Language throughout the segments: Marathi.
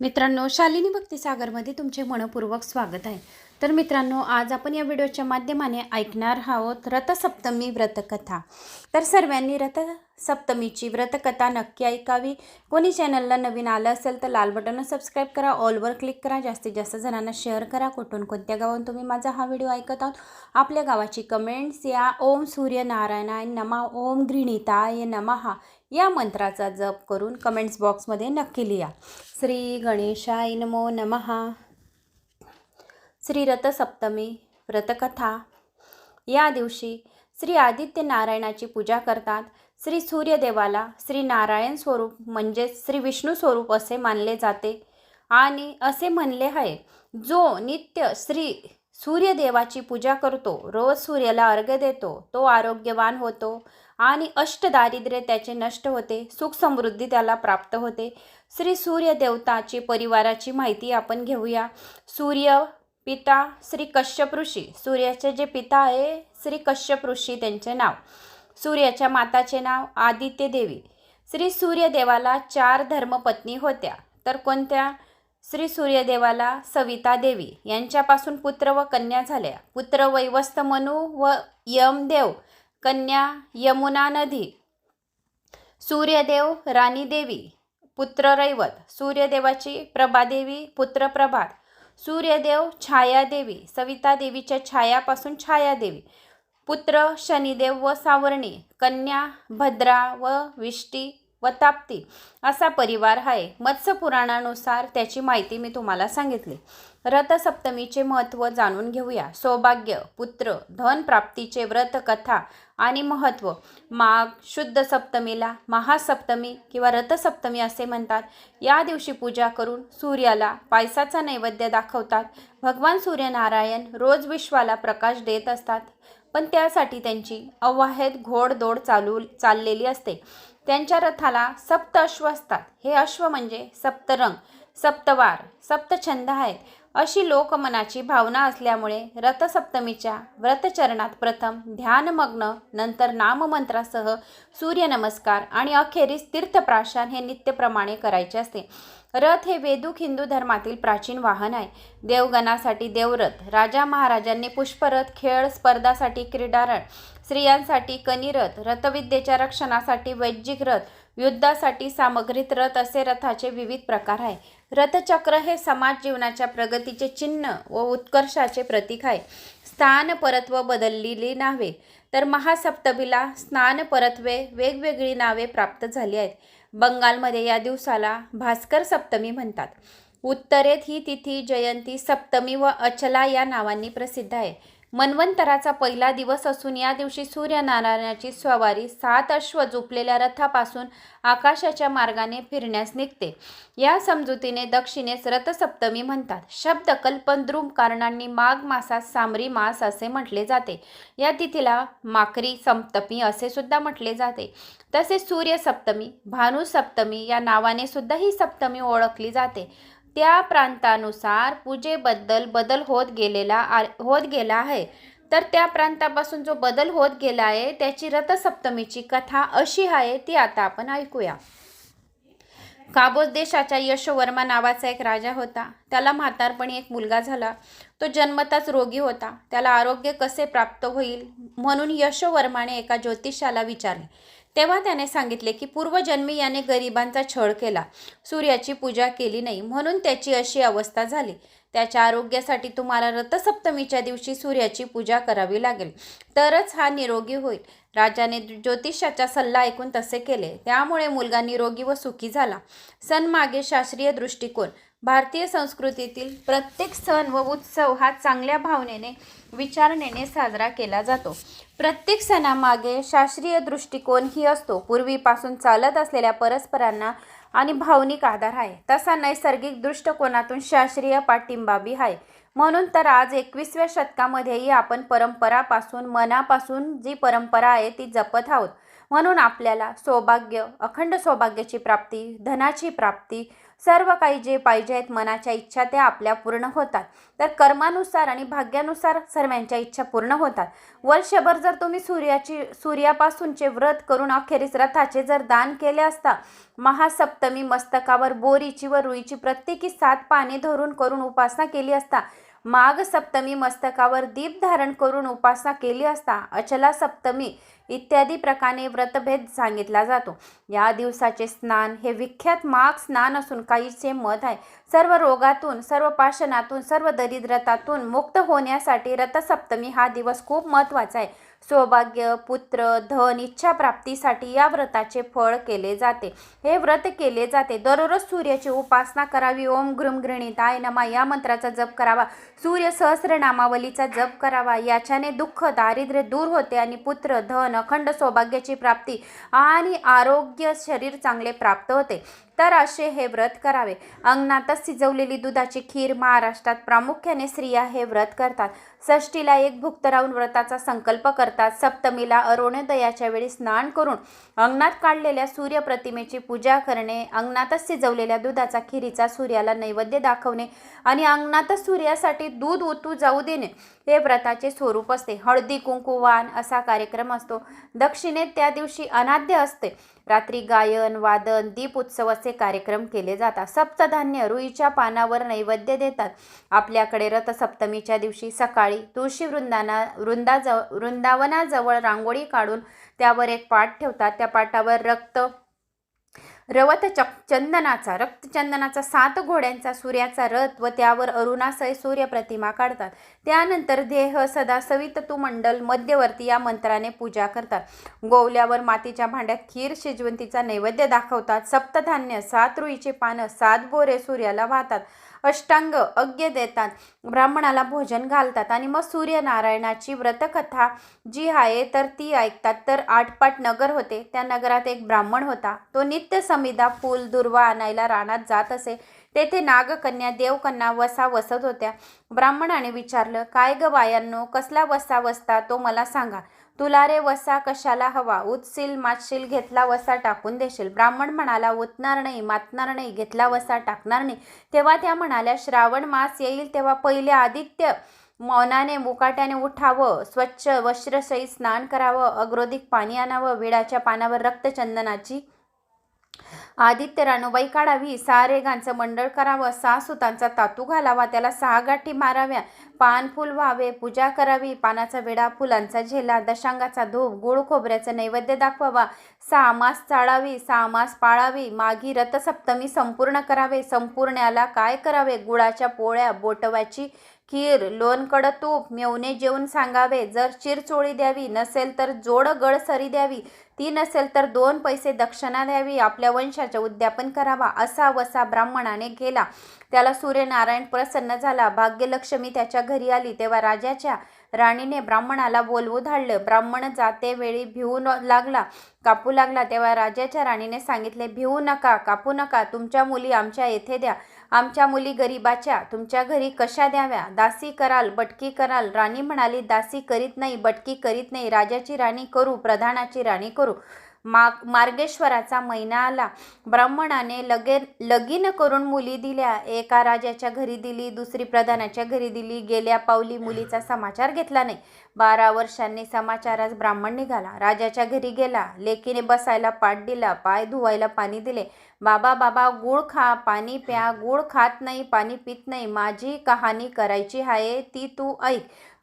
मित्रांनो शालिनी भक्तिसागरमध्ये तुमचे मनपूर्वक स्वागत आहे. तर मित्रांनो आज आपण या व्हिडिओच्या माध्यमाने ऐकणार आहोत रथसप्तमी व्रतकथा. तर सर्वांनी रथसप्तमीची व्रतकथा नक्की ऐकावी. कोणी चॅनलला नवीन आलं असेल तर लाल बटन सबस्क्राईब करा ऑलवर क्लिक करा जास्तीत जास्त जणांना शेअर करा. कुठून कोणत्या गावाहून तुम्ही माझा हा व्हिडिओ ऐकत आहोत? आपल्या गावाची कमेंट्स या. ओम सूर्यनारायणाय नमा ओम गृणिताय नमहा या मंत्राचा जप करून कमेंट्स बॉक्समध्ये नक्की लिहा. श्री गणेशाय नमो नमहा श्री रथसप्तमी व्रतकथा. या दिवशी श्री आदित्य नारायणाची पूजा करतात. श्री सूर्यदेवाला श्री नारायण स्वरूप म्हणजेच श्री विष्णू स्वरूप असे मानले जाते. आणि असे म्हणले आहे जो नित्य श्री सूर्यदेवाची पूजा करतो रोज सूर्याला अर्घ्य देतो तो आरोग्यवान होतो. आणि अष्टदारिद्र्य त्याचे नष्ट होते सुख समृद्धी त्याला प्राप्त होते. श्री सूर्यदेवताची परिवाराची माहिती आपण घेऊया. सूर्य पिता श्री कश्यप ऋषी. सूर्याचे जे पिता आहे श्री कश्यप ऋषी त्यांचे नाव. सूर्याच्या माताचे नाव आदित्य देवी. श्री सूर्यदेवाला चार धर्मपत्नी होत्या. तर कोणत्या? श्री सूर्यदेवाला सविता देवी. यांच्यापासून पुत्र व कन्या झाल्या. पुत्र वैवस्त मनू व यमदेव कन्या यमुना नदी. सूर्यदेव राणी देवी पुत्र रैवत. सूर्यदेवाची प्रभादेवी पुत्र प्रभात. सूर्यदेव छायादेवी सविता देवीच्या छायापासून छायादेवी पुत्र शनिदेव व सावर्णी कन्या भद्रा व विष्टी. व ताप्ती असा परिवार आहे मत्स्य पुराणानुसार त्याची माहिती मी तुम्हाला सांगितली. रथसप्तमीचे महत्त्व जाणून घेऊया. सौभाग्य पुत्र धन प्राप्तीचे व्रत कथा आणि महत्त्व. माघ शुद्ध सप्तमीला महासप्तमी किंवा रथसप्तमी असे म्हणतात. या दिवशी पूजा करून सूर्याला पायसाचा नैवेद्य दाखवतात. भगवान सूर्यनारायण रोज विश्वाला प्रकाश देत असतात. पण त्यासाठी त्यांची अवाहेद घोडदौड चालू चाललेली असते. त्यांच्या रथाला सप्त अश्व असतात. हे अश्व म्हणजे सप्तरंग सप्तवार सप्तछंद आहेत अशी लोकमनाची भावना असल्यामुळे रथसप्तमीच्या व्रतचरणात प्रथम ध्यानमग्न नंतर नाममंत्रासह सूर्यनमस्कार आणि अखेरीस तीर्थप्राशन हे नित्यप्रमाणे करायचे असते. रथ हे वेदूक हिंदू धर्मातील प्राचीन वाहन आहे. देवगणासाठी देवरथ राजा महाराजांनी पुष्परथ खेळ स्पर्धासाठी क्रीडारथ स्त्रियांसाठी कनिरथ रथविद्येच्या रक्षणासाठी वैज्ञिक रथ युद्धासाठी सामग्रीत रथ असे रथाचे विविध प्रकार आहे. रथचक्र हे समाज जीवनाच्या प्रगतीचे चिन्ह व उत्कर्षाचे प्रतीक आहे. स्थान परत्व बदललेली नावे. तर महासप्तमीला स्नान परत्वे वेगवेगळी नावे प्राप्त झाली आहेत. बंगालमध्ये या दिवसाला भास्कर सप्तमी म्हणतात. उत्तरेत ही तिथी जयंती सप्तमी व अचला या नावांनी प्रसिद्ध आहे. मन्वंतराचा पहिला दिवस असून या दिवशी सूर्यनारायणाची स्वारी सात अश्व झोपलेल्या रथापासून आकाशाच्या मार्गाने फिरण्यास निघते. या समजुतीने दक्षिणेस रथसप्तमी म्हणतात. शब्द कल्पद्रुम कारणांनी माघ मासात सामरी मास असे म्हटले जाते. या तिथीला माकरी सप्तमी असे सुद्धा म्हटले जाते. तसेच सूर्यसप्तमी भानुसप्तमी या नावाने सुद्धा ही सप्तमी ओळखली जाते. त्या प्रांतानुसार पूजेबद्दल बदल होत गेलेला आ होत गेला आहे. तर त्या प्रांतापासून जो बदल होत गेला आहे त्याची रथसप्तमीची कथा अशी आहे ती आता आपण ऐकूया. काबोज देशाच्या यशोवर्मा नावाचा एक राजा होता. त्याला म्हातारपणी एक मुलगा झाला. तो जन्मताच रोगी होता. त्याला आरोग्य कसे प्राप्त होईल? म्हणून यशोवर्माने एका ज्योतिषाला विचारले. तेव्हा त्याने सांगितले की पूर्वजन्मी याने गरिबांचा छळ केला. सूर्याची पूजा केली नाही. म्हणून त्याची अशी अवस्था झाली. त्याच्या आरोग्यासाठी तुम्हाला रथसप्तमीच्या दिवशी सूर्याची पूजा करावी लागेल. तरच हा निरोगी होईल. राजाने ज्योतिषाचा सल्ला ऐकून तसे केले. त्यामुळे मुलगा निरोगी व सुखी झाला. सणमागे शास्त्रीय दृष्टिकोन. भारतीय संस्कृतीतील प्रत्येक सण व उत्सव हा चांगल्या भावनेने विचारणेने साजरा केला जातो. प्रत्येक सणामागे शास्त्रीय दृष्टिकोन ही असतो. पूर्वीपासून चालत असलेल्या परस्परांना आणि भावनिक आधार आहे. तसा नैसर्गिक दृष्टिकोनातून शास्त्रीय पाठिंबाबी आहे. म्हणून तर आज एकवीसव्या शतकामध्येही आपण परंपरापासून मनापासून जी परंपरा आहे ती जपत आहोत. म्हणून आपल्याला सौभाग्य अखंड सौभाग्याची प्राप्ती धनाची प्राप्ती सर्व काही जे पाहिजे आहेत मनाच्या इच्छा त्या आपल्या पूर्ण होतात. तर कर्मानुसार आणि भाग्यानुसार सर्वांच्या इच्छा पूर्ण होतात. वर्षभर जर तुम्ही सूर्याची सूर्यापासूनचे व्रत करून अखेरीस रथाचे जर दान केले असता महासप्तमी मस्तकावर बोरीची व रुईची प्रत्येकी सात पाने धरून करून उपासना केली असता माघ सप्तमी मस्तकावर दीप धारण करून उपासना केली असता अचला सप्तमी इत्यादी प्रकारे व्रतभेद सांगितला जातो. या दिवसाचे स्नान हे विख्यात माघ स्नान असून काहीचे मत आहे. सर्व रोगातून सर्व पाषणातून सर्व दरिद्रतातून मुक्त होण्यासाठी रथसप्तमी हा दिवस खूप महत्त्वाचा आहे. सौभाग्य पुत्र धन इच्छा प्राप्तीसाठी या व्रताचे फळ केले जाते. हे व्रत केले जाते. दररोज सूर्याची उपासना करावी. ओम गृम गृणिताय नमा. या मंत्राचा जप करावा. सूर्य सहस्रनामावलीचा जप करावा. याच्याने दुःख दारिद्र्य दूर होते आणि पुत्र धन अखंड सौभाग्याची प्राप्ती आणि आरोग्य शरीर चांगले प्राप्त होते. तर असे हे व्रत करावे. अंगणातच शिजवलेली दुधाची खीर महाराष्ट्रात प्रामुख्याने स्त्रिया हे व्रत करतात. षष्टीला एक भुक्त राहून व्रताचा संकल्प करतात. सप्तमीला अरुणोदयाच्या वेळी स्नान करून अंगणात काढलेल्या सूर्यप्रतिमेची पूजा करणे अंगणातच शिजवलेल्या दुधाचा खिरीचा सूर्याला नैवेद्य दाखवणे आणि अंगणातच सूर्यासाठी दूध ओतू जाऊ देणे. हे व्रताचे स्वरूप असते. हळदी कुंकुवान असा कार्यक्रम असतो. दक्षिणेत त्या दिवशी अनाद्य असते. रात्री गायन वादन दीप उत्सव असे कार्यक्रम केले जातात. सप्तधान्य रुईच्या पानावर नैवेद्य देतात. आपल्याकडे रथसप्तमीच्या दिवशी सकाळी तुळशी वृंदाना वृंदाजव वृंदावनाजवळ रांगोळी काढून त्यावर एक पाठ ठेवतात. त्या पाटावर रक्त रवत चक चंदनाचा रक्तचंदनाचा सात घोड्यांचा सूर्याचा रथ व त्यावर अरुणासय सूर्यप्रतिमा काढतात. त्यानंतर देह सदा सविततू मंडल मध्यवर्ती या मंत्राने पूजा करतात. गोवल्यावर मातीच्या भांड्यात खीर शिजवंतीचा नैवेद्य दाखवतात. सप्तधान्य सात रुईचे पानं सात बोरे सूर्याला वाहतात. अष्टांग अज्ञ देतात. ब्राह्मणाला भोजन घालतात आणि मग सूर्यनारायणाची व्रतकथा जी आहे तर ती ऐकतात. तर आठपाट नगर होते. त्या नगरात एक ब्राह्मण होता. तो नित्य समिदा फूल दुर्वा आणायला रानात जात असे. तेथे नागकन्या देवकन्या वसा वसत होत्या. ब्राह्मणाने विचारलं काय ग बायांनो कसला वसा वसता? तो मला सांगा. तुला रे वसा कशाला हवा? उतशील मातशील घेतला वसा टाकून देशील. ब्राह्मण म्हणाला उतणार नाही मातणार नाही घेतला वसा टाकणार नाही. तेव्हा त्या म्हणाल्या श्रावण मास येईल तेव्हा पहिले आदित्य मौनाने मुकाट्याने उठावं स्वच्छ वस्त्रसहित स्नान करावं अग्रोधिक पाणी आणावं विडाच्या पानावर रक्तचंदनाची आदित्य रानूबाई काढावी सारेगांचं मंडळ करावं सहा सुतांचा तातू घालावा त्याला सहा गाठी माराव्या पान फुल व्हावे पूजा करावी पानाचा विडा फुलांचा झेला दशांगाचा धूप गुळ खोबऱ्याचं नैवेद्य दाखवावा सहा मास चाळावी सहा मास पाळावी मागी रथसप्तमी संपूर्ण करावे संपूर्ण्याला काय करावे गुळाच्या पोळ्या बोटव्याची खीर लोणकडं तूप मेवणे जेवून सांगावे. जर चिरचोळी द्यावी नसेल तर जोड गड सरी द्यावी. ती नसेल तर दोन पैसे दक्षिणा द्यावी. आपल्या वंशाचे उद्यापन करावा असा वसा ब्राह्मणाने केला. त्याला सूर्यनारायण प्रसन्न झाला. भाग्यलक्ष्मी त्याच्या घरी आली तेव्हा राजाच्या राणीने ब्राह्मणाला बोलवू धाडलं ब्राह्मण जाते वेळी भिवू लागला कापू लागला. तेव्हा राजाच्या राणीने सांगितले भिवू नका कापू नका. तुमच्या मुली आमच्या येथे द्या. आमच्या मुली गरीबाच्या. तुमच्या घरी कशा द्याव्या? दासी कराल बटकी कराल. राणी म्हणाली दासी करीत नाही बटकी करीत नाही. राजाची राणी करू प्रधानाची राणी करू. माग मार्गेश्वराचा महिना आला. ब्राह्मणाने लगे लगीन करून मुली दिल्या. एका राजाच्या घरी दिली दुसरी प्रधानाच्या घरी दिली. गेल्या पावली मुलीचा समाचार घेतला नाही. बारा वर्षांनी समाचारास ब्राह्मण निघाला. राजाच्या घरी गेला. लेकीने बसायला पाठ दिला. पाय धुवायला पाणी दिले. बाबा बाबा गुळ खा. पाणी प्या. गुळ खात नाही पाणी पित नाही. माझी कहाणी करायची आहे ती तू ऐक.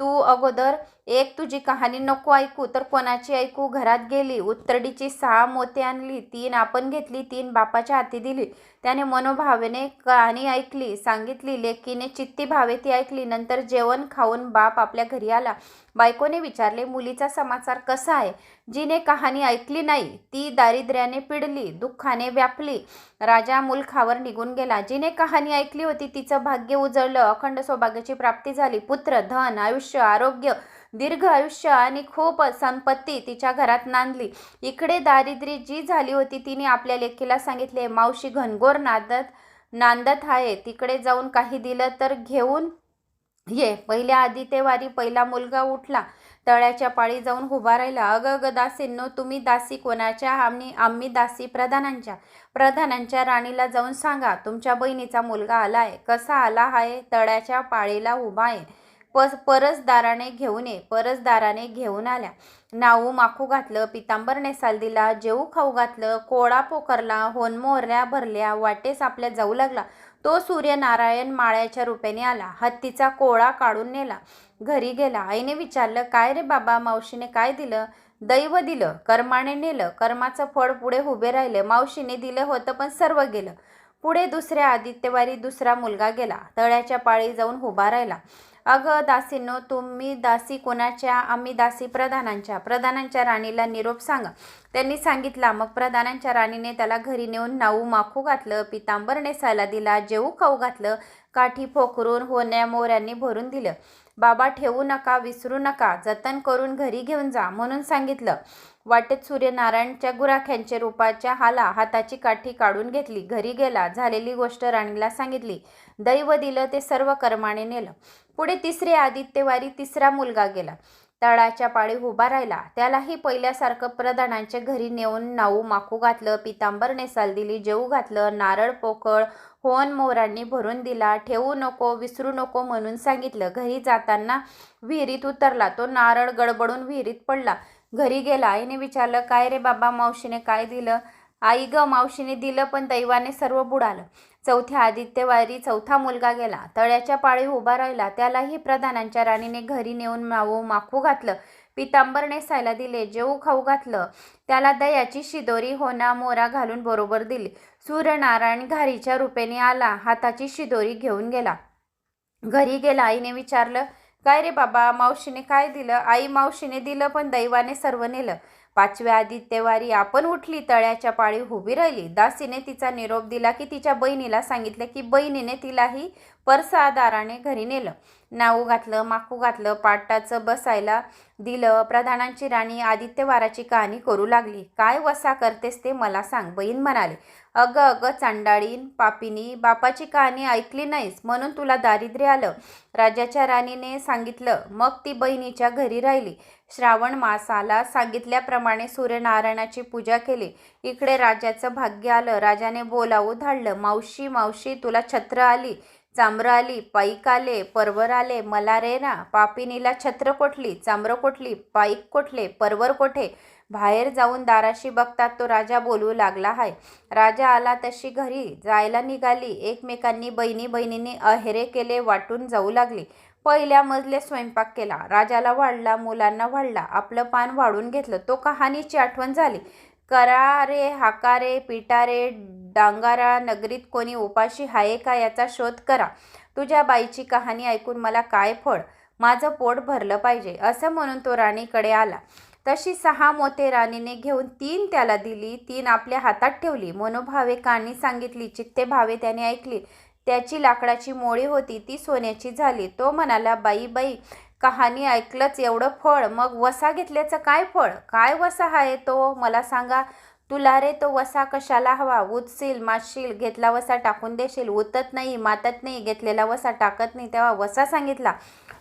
तू अगोदर एक तुझी कहाणी नको ऐकू तर कोणाची ऐकू? घरात गेली उत्तरडीची सहा मोते आणली तीन आपण घेतली तीन बापाच्या हाती दिली. त्याने मनोभावेने कहाणी ऐकली सांगितली लेकीने चित्ती भावे ती ऐकली. नंतर जेवण खाऊन बाप आपल्या घरी आला. बायकोने विचारले मुलीचा समाचार कसा आहे? जिने कहाणी ऐकली नाही ती दारिद्र्याने पिडली दुःखाने व्यापली. राजा मुलखावर निघून गेला. जिने कहाणी ऐकली होती तिचं भाग्य उजळलं. अखंड सौभाग्याची प्राप्ती झाली. पुत्र धन आयुष्य आरोग्य दीर्घ आयुष्य आणि खूप संपत्ती तिच्या घरात नांदली. इकडे दारिद्र्य जी झाली होती तिने आपल्या लेखीला सांगितले मावशी घनघोर नांदत नांदत आहे. तिकडे जाऊन काही दिलं तर घेऊन ये. पहिल्या आदित्यवारी पहिला मुलगा उठला. तळ्याच्या पाळी जाऊन उभा राहिला. अग अग दासींनो तुम्ही दासी कोणाच्या? आम्ही आम्ही दासी प्रधानांच्या. प्रधानांच्या राणीला जाऊन सांगा. तुमच्या बहिणीचा मुलगा आला आहे कसा आला आहे? तळ्याच्या पाळीला उभा आहे. पस परसदाराने घेऊन ये परसदाराने घेऊन आल्या. नाऊ माखू घातलं पितांबर नेसाल दिला जेऊ खाऊ घातलं कोळा पोखरला होनमोहऱ्या भरल्या वाटेस आपल्या जाऊ लागला. तो सूर्यनारायण माळ्याच्या रूपेने आला हत्तीचा कोळा काढून नेला. घरी गेला आईने विचारलं काय रे बाबा मावशीने काय दिलं? दैव दिलं कर्माने नेलं कर्माचं फळ पुढे उभे राहिले मावशीने दिलं होतं पण सर्व गेलं. पुढे दुसऱ्या आदित्यवारी दुसरा मुलगा गेला तळ्याच्या पाळी जाऊन उभा राहिला. अगं दासींनो तुम्ही दासी कोणाच्या? आम्ही दासी प्रधानांच्या. प्रधानांच्या राणीला निरोप सांगा. त्यांनी सांगितला मग प्रधानांच्या राणीने त्याला घरी नेऊन नाऊ माखू घातलं पितांबर नेसायला दिला जेऊ खाऊ घातलं काठी फोकरून होण्या मोऱ्यांनी भरून दिलं. बाबा ठेवू नका विसरू नका जतन करून घरी घेऊन जा म्हणून सांगितलं. वाटेत सूर्यनारायणच्या गुराख्यांच्या रूपाच्या हाला हाताची काठी काढून घेतली. घरी गेला झालेली गोष्ट राणीला सांगितली. दैव दिलं ते सर्व कर्माने नेलं. पुढे तिसरे आदित्यवारी तिसरा मुलगा गेला. तळाच्या पाळी उभा राहिला. त्यालाही पहिल्यासारखं प्रधानांच्या घरी नेऊन नाऊ माखू घातलं पितांबर नेसाल दिली जेऊ घातलं नारळ पोकळ होन मोरांनी भरून दिला ठेवू नको विसरू नको म्हणून सांगितलं. घरी जाताना विहिरीत उतरला. तो नारळ गडबडून विहिरीत पडला. घरी गेला. आईने विचारलं काय रे बाबा मावशीने काय दिलं? आई ग मावशीने दिलं पण दैवाने सर्व बुडालं. चौथ्या आदित्यवारी चौथा मुलगा गेला. तळ्याच्या पाळी उभा राहिला. त्यालाही प्रधानांच्या राणीने घरी नेऊन मावू माखू घातलं. पितांबर नेसायला दिले जेऊ खाऊ घातलं. त्याला दयाची शिदोरी होना मोरा घालून बरोबर दिली. सूर्यनारायण घारीच्या रूपेने आला. हाताची शिदोरी घेऊन गेला. घरी गेला. आईने विचारलं काय रे बाबा मावशीने काय दिलं? आई मावशीने दिलं पण दैवाने सर्व नेलं. पाचव्या आदित्यवारी आपण उठली तळ्याच्या पाळी उभी राहिली. दासीने तिचा निरोप दिला की तिच्या बहिणीला सांगितलं की बहिणीने तिलाही परसादाराने घरी नेलं. नाऊ घातलं माकू घातलं पाटाचं बसायला दिलं. प्रधानांची राणी आदित्यवाराची कहाणी करू लागली. काय वसा करतेस ते मला सांग बहीण म्हणाले. अगं अगं चांडाळीन पापिनी बापाची कहाणी ऐकली नाहीस म्हणून तुला दारिद्र्य आलं. राजाच्या राणीने सांगितलं मग ती बहिणीच्या घरी राहिली. श्रावण मास आला सांगितल्याप्रमाणे सूर्यनारायणाची पूजा केली. इकडे राजाचं भाग्य आलं. राजाने बोलावू धाडलं. मावशी मावशी तुला छत्र आली. चांबर आली पाईक आले परवर आले. मला रे ना पापिनीला छत्र कोठली चांबर कोठली पाईक कोठले परवर कोठे? बाहेर जाऊन दाराशी बघतात तो राजा बोलू लागला आहे राजा आला तशी घरी. जायला निघाली. एकमेकांनी बहिणी बहिणींनी अहेरे केले वाटून जाऊ लागली. पहिल्या मजले स्वयंपाक केला. राजाला वाढला मुलांना वाढला. आपलं पान वाढून घेतलं. तो कहाणीची आठवण झाली. करारे हाकारे पिटारे डांगारा नगरीत कोणी उपाशी आहे का याचा शोध करा. तुझ्या बाईची कहाणी ऐकून मला काय फळ? माझं पोट भरलं पाहिजे. असं म्हणून तो राणीकडे आला. तशी सहा मोते राणीने घेऊन तीन त्याला दिली. तीन आपल्या हातात ठेवली. मनोभावे कहाणी सांगितली. चित्ते भावे त्याने ऐकली. त्याची लाकडाची मोळी होती. ती सोन्याची झाली. तो म्हणाला बाई बाई कहाणी ऐकलंच एवढं फळ. मग वसा घेतल्याचं काय फळ? काय वसा आहे तो? मला सांगा. तुला रे तो वसा कशाला हवा? उचशील माशील घेतला वसा टाकून देशील. उतत नाही मातत नाही घेतलेला वसा टाकत नाही. तेव्हा वसा सांगितला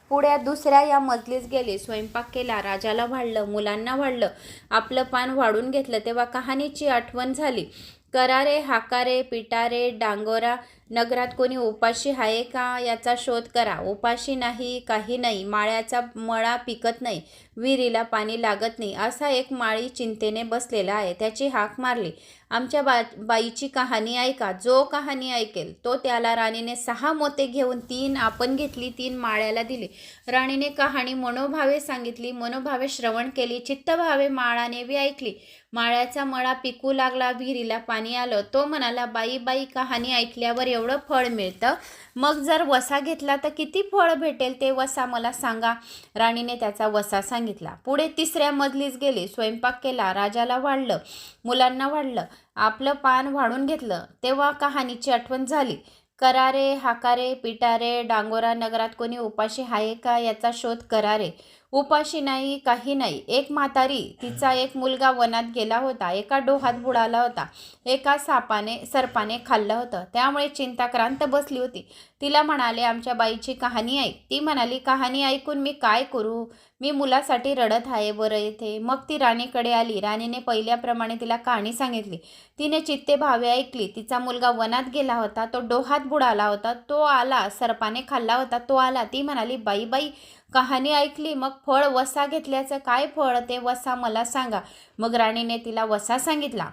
पुढ्या दुसऱ्या या मजलीस गेले. स्वयंपाक केला राजाला वाढलं मुलांना वाढलं आपलं पान वाढून घेतलं तेव्हा कहाणीची आठवण झाली. करारे हाकारे पिटारे डांगोरा नगरात कोणी उपाशी आहे का याचा शोध करा. उपाशी नाही काही नाही. माळ्याचा मळा पिकत नाही. विहिरीला पाणी लागत नाही असा एक माळी चिंतेने बसलेला आहे. त्याची हाक मारली. आमच्या बा बाईची कहाणी ऐका. जो कहाणी ऐकेल तो त्याला राणीने सहा मोते घेऊन तीन आपण घेतली तीन माळ्याला दिली. राणीने कहाणी मनोभावे सांगितली मनोभावे श्रवण केली चित्तभावे माळाने बी ऐकली. माळ्याचा मळा पिकू लागला विहिरीला पाणी आलं. तो म्हणाला बाई बाई कहाणी ऐकल्यावर एवढं फळ मिळतं? मग जर वसा घेतला तर किती फळ भेटेल? ते वसा मला सांगा. राणीने त्याचा वसा सांगितला. पुढे तिसऱ्या मजलीस गेली. स्वयंपाक केला. राजाला वाढलं. मुलांना वाढलं. आपलं पान वाढून घेतलं. तेव्हा कहाणीची आठवण झाली. करारे हाकारे पिटारे डांगोरा नगरात कोणी उपाशी आहे का याचा शोध करारे. उपाशी नाही काही नाही. एक म्हातारी तिचा एक मुलगा वनात गेला होता. एका डोहात बुडाला होता. एका सापाने सर्पाने खाल्लं होतं. त्यामुळे चिंताक्रांत बसली होती. तिला म्हणाले आमच्या बाईची कहाणी ऐक. ती म्हणाली कहाणी ऐकून मी काय करू? मी मुलासाठी रडत आहे बरं येथे मग ती राणीकडे आली. राणीने पहिल्याप्रमाणे तिला कहाणी सांगितली. तिने चित्ते भावे ऐकली. तिचा मुलगा वनात गेला होता. तो डोहात बुडाला होता. तो आला. सर्पाने खाल्ला होता. तो आला. ती म्हणाली बाई बाई कहाणी ऐकली मग फळ वसा घेतल्याचं काय फळ? ते वसा मला सांगा. मग राणीने तिला वसा सांगितला.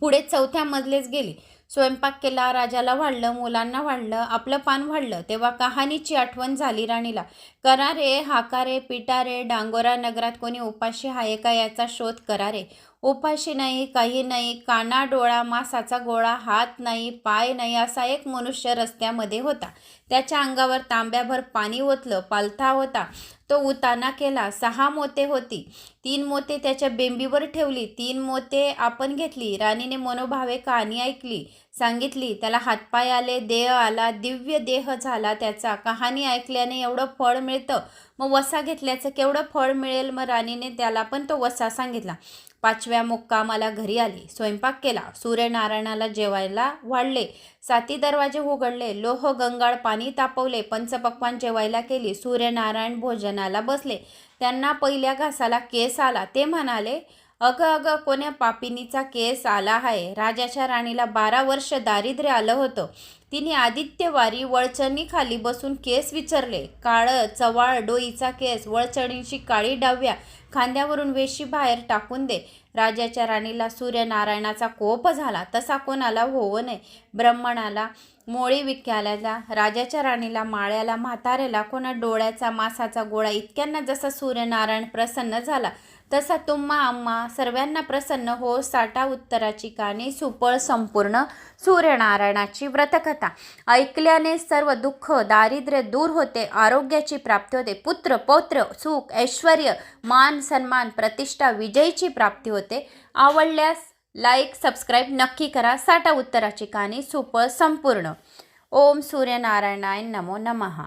पुढे चौथ्या मजलेच गेली. स्वयंपाक केला राजाला वाढलं मुलांना वाढलं आपलं पान वाढलं. तेव्हा कहाणीची आठवण झाली राणीला. करा रे हाका रे पिटा रे डांगोरा नगरात कोणी उपाशी आहे का याचा शोध करा रे उपाशी नाही काही नाही काना डोळा मासाचा गोळा हात नाही पाय नाही असा एक मनुष्य रस्त्यामध्ये होता. त्याच्या अंगावर तांब्याभर पाणी ओतलं पालथा होता. तो उताना केला सहा मोते होती. तीन मोते त्याच्या बेंबीवर ठेवली तीन मोते आपण घेतली. राणीने मनोभावे कहाणी ऐकली सांगितली त्याला हातपाय आले देह आला दिव्य देह झाला त्याचा. कहाणी ऐकल्याने एवढं फळ मिळतं. मग वसा घेतल्याचं केवढं फळ मिळेल? मग राणीने त्याला पण तो वसा सांगितला. पाचव्या मुक्कामाला घरी आली. स्वयंपाक केला. सूर्यनारायणाला जेवायला वाढले. साती दरवाजे उघडले. लोह गंगाळ पाणी तापवले. पंचपक्वान जेवायला केली सूर्यनारायण भोजनाला बसले. त्यांना पहिल्या घासाला केस आला. ते म्हणाले अगं अगं कोण्या पापिनीचा केस आला आहे? राजाच्या राणीला बारा वर्ष दारिद्र्य आलं होतं. तिने आदित्यवारी वळचणीखाली बसून केस विचारले. काळं चवाळ डोईचा केस वळचणींशी काळी डाव्या खांद्यावरून वेशी बाहेर टाकून दे. राजाच्या राणीला सूर्यनारायणाचा कोप झाला. तसा कोणाला होऊ नये. ब्राह्मणाला मोळी विक्याला राजाच्या राणीला माळ्याला म्हाताऱ्याला कोणा डोळ्याचा मासाचा गोळा इतक्यांना जसा सूर्यनारायण प्रसन्न झाला तसा तुम्हा आम्हा सर्वांना प्रसन्न हो साठा उत्तराची काणी सुपळ संपूर्ण सूर्यनारायणाची व्रतकथा. ऐकल्याने सर्व दुःख दारिद्र्य दूर होते आरोग्याची प्राप्ती होते. पुत्र पौत्र सुख ऐश्वर मान सन्मान प्रतिष्ठा विजयीची प्राप्ती होते. आवडल्यास लाईक सबस्क्राईब नक्की करा. साठा उत्तराची काणी सुपळ संपूर्ण. ओम सूर्यनारायणाय नमो नमः.